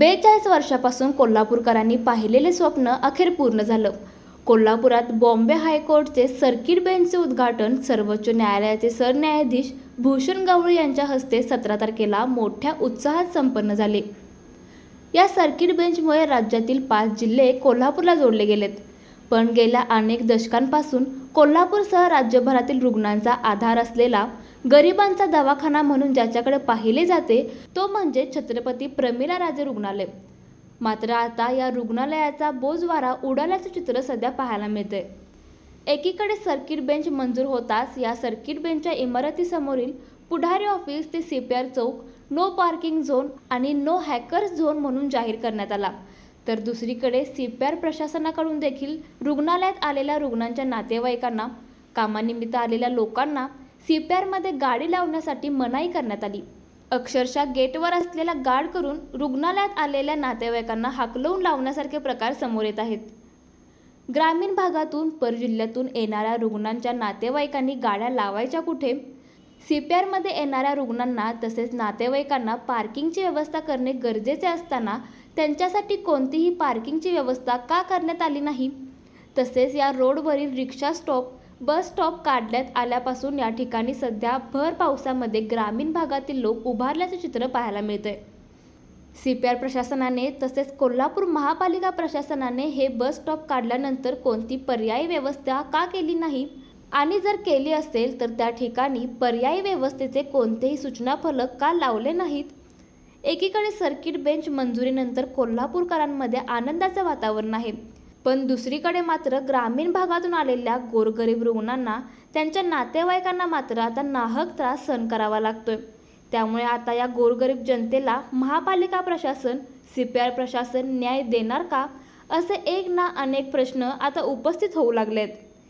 बेचाळीस वर्षापासून कोल्हापूरकरांनी पाहिलेले स्वप्न अखेर पूर्ण झालं. कोल्हापुरात बॉम्बे हायकोर्टचे सर्किट बेंचचे उद्घाटन सर्वोच्च न्यायालयाचे सरन्यायाधीश भूषण गवळी यांच्या हस्ते सतरा तारखेला मोठ्या उत्साहात संपन्न झाले. या सर्किट बेंचमुळे राज्यातील पाच जिल्हे कोल्हापूरला जोडले गेलेत. पण गेल्या अनेक दशकांपासून कोल्हापूरसह राज्यभरातील रुग्णांचा आधार असलेला गरिबांचा दवाखाना म्हणून ज्याच्याकडे पाहिले जाते तो म्हणजे छत्रपती प्रमिला राजे रुग्णालय. मात्र आता या रुग्णालयाचा बोजवारा उडाल्याचं चित्र सध्या पाहायला मिळते एकीकडे सर्किट बेंच मंजूर होताच या सर्किट बेंचच्या इमारतीसमोरील पुढारी ऑफिस ते CPR Chowk no parking zone आणि नो हॅकर्स झोन म्हणून जाहीर करण्यात आला. तर दुसरीकडे सीपीआर प्रशासनाकडून देखील रुग्णालयात आलेल्या रुग्णांच्या नातेवाईकांना कामानिमित्त आलेल्या लोकांना सीपीआरमध्ये गाडी लावण्यासाठी मनाई करण्यात आली. अक्षरशः गेटवर असलेला गार्ड करून रुग्णालयात आलेल्या नातेवाईकांना हाकलवून लावण्यासारखे प्रकार समोर येत आहेत. ग्रामीण भागातून परजिल्ह्यातून येणाऱ्या रुग्णांच्या नातेवाईकांनी गाड्या लावायच्या कुठे? सी पी आरमध्ये येणाऱ्या रुग्णांना तसेच नातेवाईकांना पार्किंगची व्यवस्था करणे गरजेचे असताना त्यांच्यासाठी कोणतीही पार्किंगची व्यवस्था का करण्यात आली नाही? तसेच या रोडवरील रिक्षा स्टॉप बस स्टॉप काढण्यात आल्यापासून या ठिकाणी सध्या भर पावसामध्ये ग्रामीण भागातील लोक उभारल्याचे चित्र पाहायला मिळतंय. सी पी आर प्रशासनाने तसेच कोल्हापूर महापालिका प्रशासनाने हे बस स्टॉप काढल्यानंतर कोणती पर्यायी व्यवस्था का केली नाही? आणि जर केली असेल तर त्या ठिकाणी पर्यायी व्यवस्थेचे कोणतेही सूचना फलक का लावले नाहीत? एकीकडे सर्किट बेंच मंजुरीनंतर कोल्हापूरकरांमध्ये आनंदाचं वातावरण आहे. पण दुसरीकडे मात्र ग्रामीण भागातून आलेल्या गोरगरीब रुग्णांना त्यांच्या नातेवाईकांना मात्र आता नाहक त्रास सहन करावा लागतोय. त्यामुळे आता या गोरगरीब जनतेला महापालिका प्रशासन सी पी आर प्रशासन न्याय देणार का? असे एक ना अनेक प्रश्न आता उपस्थित होऊ लागलेत.